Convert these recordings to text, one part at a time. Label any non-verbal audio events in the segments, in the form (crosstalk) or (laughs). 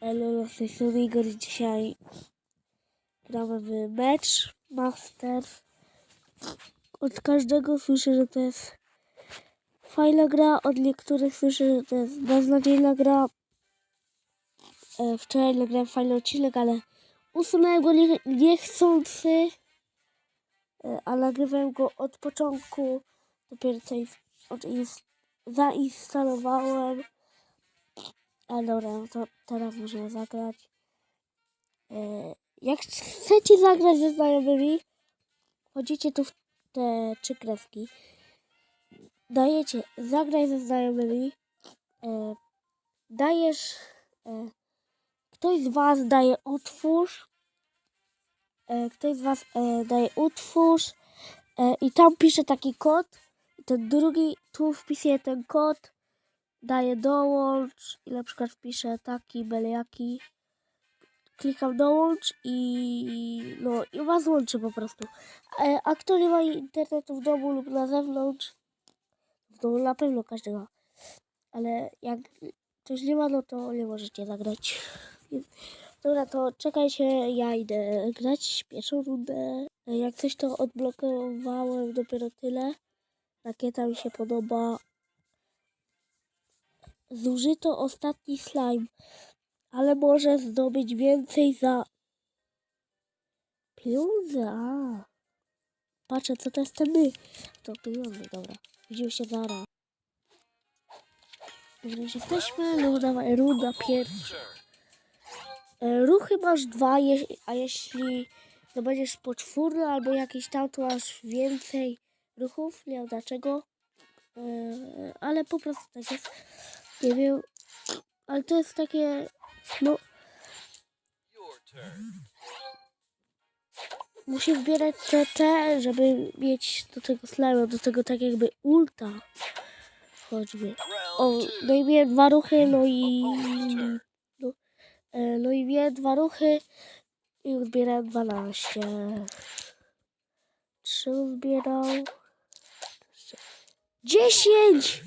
Elo, z tej strony Igor dzisiaj gramy w mecz Masters. Od każdego słyszę, że to jest fajna gra, od niektórych słyszę, że to jest beznadziejna gra. E, wczoraj nagrałem fajny odcinek, ale usunąłem go nie, niechcący, e, a nagrywałem go od początku. Dopiero co ins- od ins- zainstalowałem. Ale dobra, no to teraz możemy zagrać. E, jak chcecie zagrać ze znajomymi, wchodzicie tu w te trzy kreski. Dajecie zagraj ze znajomymi. E, dajesz. E, ktoś z Was daje utwórz. E, ktoś z Was daje utwórz. I tam pisze taki kod. Ten drugi tu wpisuje ten kod daję dołącz i na przykład wpiszę taki, byle jaki. Klikam dołącz i no i was łączy po prostu. E, A kto nie ma internetu w domu lub na zewnątrz, w domu na pewno każdego, ale jak ktoś nie ma, no to nie możecie zagrać. (laughs) Dobra, to czekajcie, ja idę grać pierwszą rundę. E, Jak coś to odblokowałem dopiero tyle. Rakieta mi się podoba. Zużyto ostatni slime, ale może zdobyć więcej za pieniądze. A. Patrzę, co to jest my. To pieniądze, dobra. Widzimy się zaraz. Dobra, już jesteśmy. No dawaj, runda pierwsza. E, Ruchy masz dwa, a jeśli zdobędziesz poczwórny albo jakiś tam, to masz więcej ruchów. Nie wiem dlaczego. E, ale po prostu tak jest. Nie wiem, ale to jest takie, no, musi zbierać te, te, żeby mieć do tego slime, do tego tak jakby ulta, choćby. O, no i miałem dwa ruchy, no i, no, e, no i miałem dwa ruchy i uzbierałem 12. Trzy uzbierał. 10!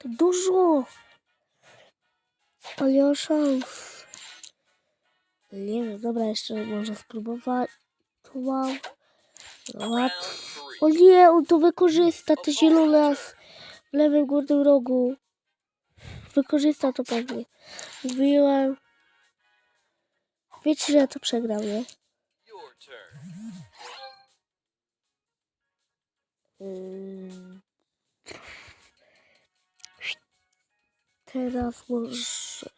To dużo! Ale ja szans. Nie wiem, dobra, jeszcze może spróbować. Tu mam. No, łatwo. O nie, on to wykorzysta, te zielone w lewym górnym rogu. Wykorzysta to pewnie. Mówiłem. Wiecie, że ja to przegram, nie? Ym. Teraz może...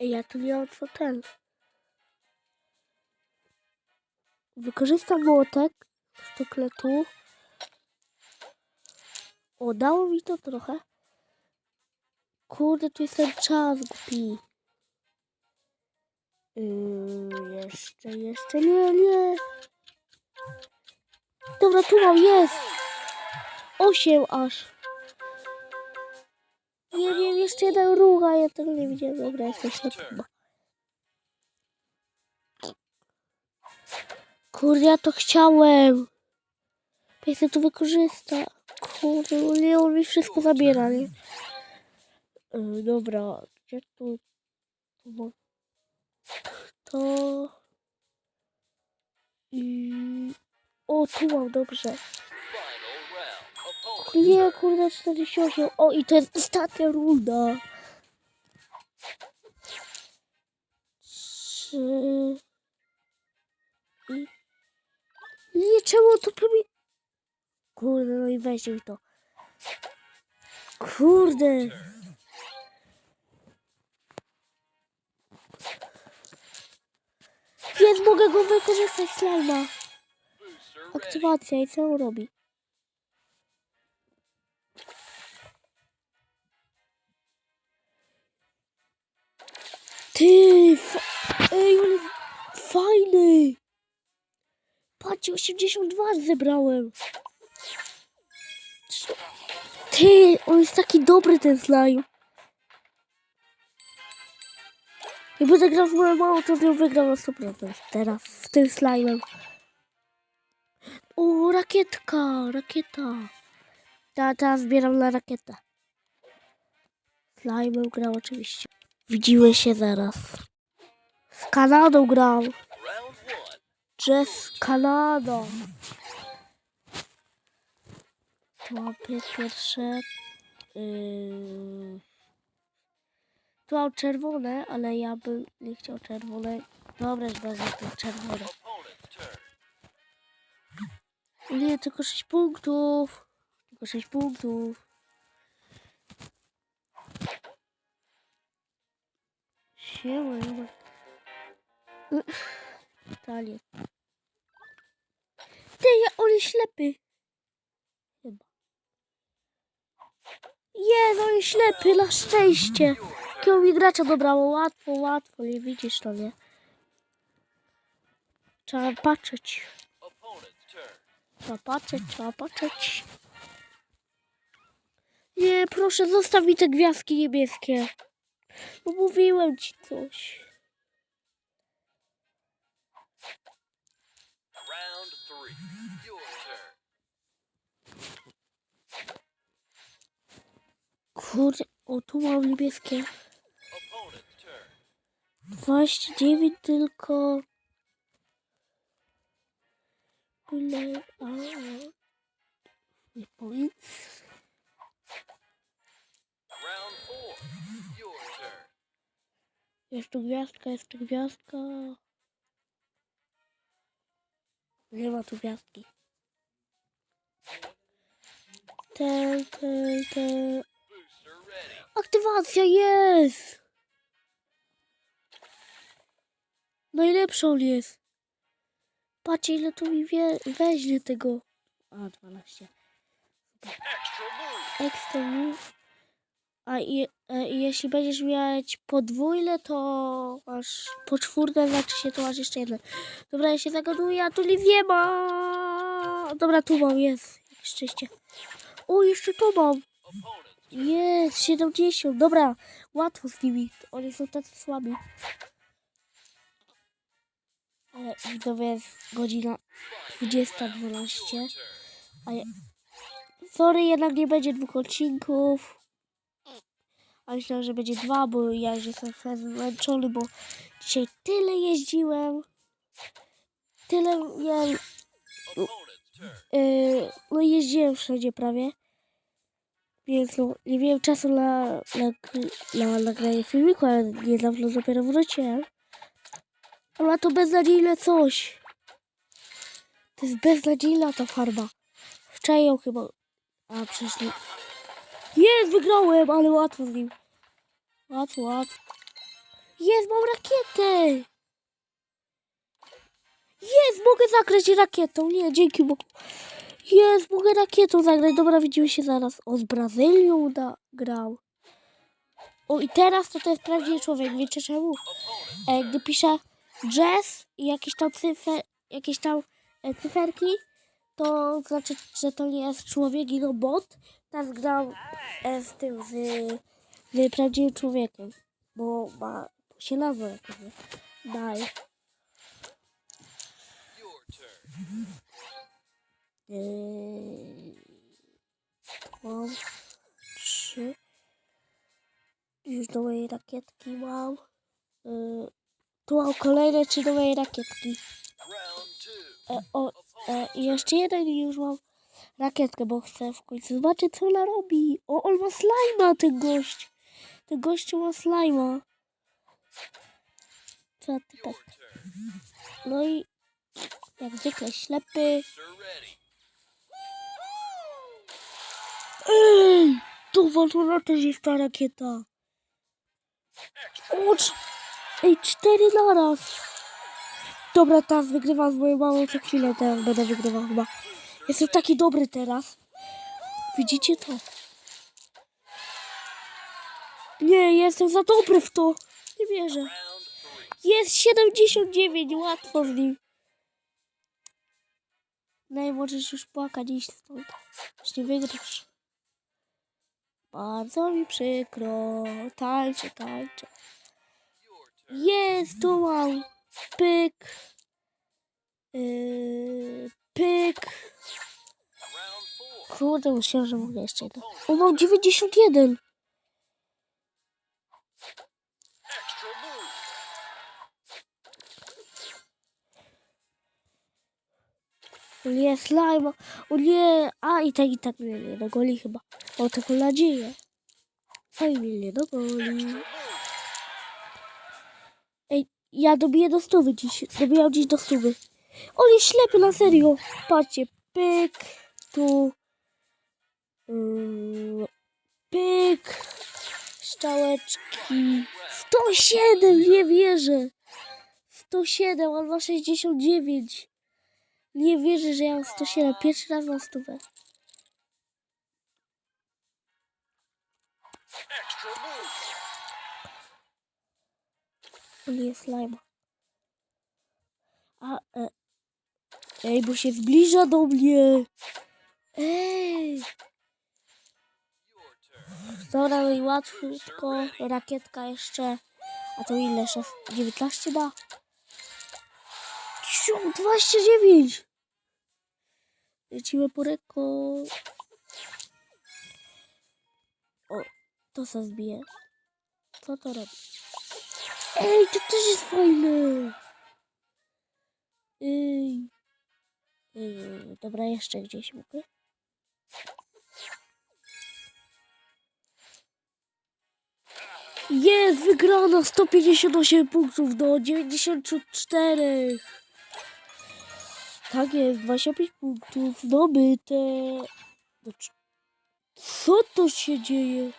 Ja tu nie co ten. Wykorzystam młotek z tukletu. O, dało mi to trochę. Kurde, tu jest ten czas głupi. Yy, jeszcze, jeszcze, nie, nie. Dobra, tu mam, jest. Osiem aż. Nie wiem, jeszcze jeden rucha, ja tego nie widziałem. Dobra, na chyba. Kurde, ja to chciałem. Chcę to wykorzysta. Kurde, nie, on mi wszystko zabiera, nie? Yy, dobra, gdzie tu? To... I... O, tu mam, dobrze. Nie, kurde, 48. O, i to jest ostatnia runda. Trzy... I... Nie, czemu to prawie... Kurde, no i weź to. Kurde. Więc mogę go wykorzystać slajma. Aktywacja i co on robi? Ej, jest fajny. Patrzcie, 82 zebrałem. Ty, on jest taki dobry ten slime. Jak będę grał w moją małą, to z nią wygram na 100%. Teraz, z tym slime'em. O, rakietka, rakieta. Ta, teraz zbieram na rakietę. Slime'em grał oczywiście. Widzimy się zaraz. Z Kanadą one. Jazz Kanada. Tu mam pie- pierwsze. Yy... Tu mam czerwone, ale ja bym nie chciał czerwone. Dobra, że wezmę te czerwone. Nie, tylko 6 punktów. Tylko 6 punktów. Siema, siema. Italię. Ty, ja, on jest ślepy. Chyba. Jest, on ślepy, na szczęście. Jakiego mi gracza dobrało, łatwo, łatwo, nie widzisz to, nie? Trzeba patrzeć. Trzeba patrzeć, trzeba patrzeć. Nie, proszę, zostaw mi te gwiazdki niebieskie. No mówiłem ci coś. Kurde, o tu mam niebieskie. Opponent's turn. 29 tylko. Byle, a. Nie turn. Jest tu gwiazdka, jest tu gwiazdka. Nie ma tu gwiazdki. Ten, ten, ten. Aktywacja jest! Najlepsza on jest. Patrzcie ile tu mi wie, weźmie tego. A, 12. Extra move. Ekstra move. A i, e, jeśli będziesz mieć podwójne, to masz poczwórne, znaczy się to masz jeszcze jedno. Dobra, ja się zagaduję, a tu nie ma. Dobra, tu mam, jest. Szczęście. O, jeszcze tu mam. Jest, 70. Dobra, łatwo z nimi. Oni są tacy słabi. Ale widzowie jest godzina 20.12. turn. A ja... Sorry, jednak nie będzie dwóch odcinków. A myślałem, że będzie dwa, bo ja już jestem zmęczony, bo dzisiaj tyle jeździłem. Tyle miałem... Yy, no jeździłem wszędzie prawie. Więc no, nie miałem czasu na, na, na nagranie filmiku, ale niedawno dopiero wróciłem. Ale to beznadziejne coś. To jest beznadziejna ta farba. Wczoraj ją chyba... A, przecież nie... Jest, wygrałem, ale łatwo z nim. Łatwo, łatwo. Jest, mam rakietę! Jest, mogę zagrać rakietą. Nie, dzięki Bogu. Jest, mogę rakietą zagrać. Dobra, widzimy się zaraz. O, z Brazylią da, grał. O, i teraz to to jest prawdziwy człowiek. Wiecie czemu? E, gdy pisze jazz i jakieś tam cyfry, jakieś tam e, cyferki, to znaczy, że to nie jest człowiek, no bot. Teraz grał e, z tym, z, z prawdziwym człowiekiem. Bo ma się jakoś, nie? Daj. Mam trzy. Już do mojej rakietki mam. Yy, tu mam kolejne trzy do mojej rakietki. E, o, e, jeszcze jeden i już mam rakietkę, bo chcę w końcu zobaczyć, co ona robi. O, on ma slajma, ten gość. Ten gościu ma slajma. Co ty tak? No i jak zwykle ślepy. Ej, tu włączona też jest ta rakieta. O, ej, cztery naraz. Dobra, teraz wygrywam z moją mamą co chwilę, teraz będę wygrywał chyba. Jestem taki dobry teraz. Widzicie to? Nie, jestem za dobry w to. Nie wierzę. Jest 79, łatwo z nim. No i możesz już płakać iść stąd. Już nie wygrasz. Bardzo mi przykro. Tańczę, tańczę. Jest, tu mam. Pyk. Yy, pyk. Kurde, myślałem, że mogę jeszcze jeden. O, mam 91. O nie, slime. O nie. A i tak i tak mnie nie dogoli chyba. Mam taką nadzieję. A i mnie nie dogoli. Ej, ja dobiję do stówy dziś. Dobijam dziś do stówy. On jest ślepy, na serio. Patrzcie, pyk, tu, yy, pyk, strzałeczki. 107, nie wierzę. 107, on ma 69. Nie wierzę, że ja mam 107. Pierwszy raz mam stówę. On jest slime. A, e, ej, bo się zbliża do mnie. Ej. Dobra, no i łatwiutko. Rakietka jeszcze. A to ile? Szef? 19 da? Ciu, 29! Lecimy po rekord. O, to se zbije. Co to robi? Ej, to też jest fajne! Ej. Ej, dobra, jeszcze gdzieś mogę. Jest wygrana 158 punktów do 94. Tak jest, 25 punktów zdobyte. Do cz- Co to się dzieje?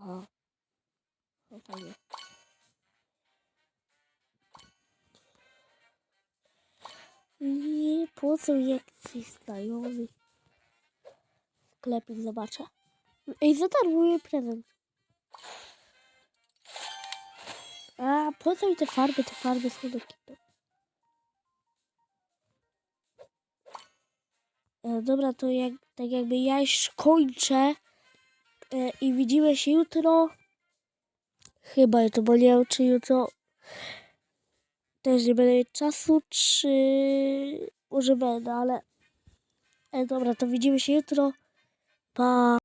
A. No. Nie, po co jakiś znajomy? Sklepik zobaczę. Ej, za darmo mój prezent. A po co mi te farby? Te farby są do kitu. Dobra, to jak, tak jakby ja już kończę e, i widzimy się jutro. Chyba to, bo nie wiem, czy jutro też nie będę mieć czasu, czy może będę, ale e, dobra, to widzimy się jutro. Pa!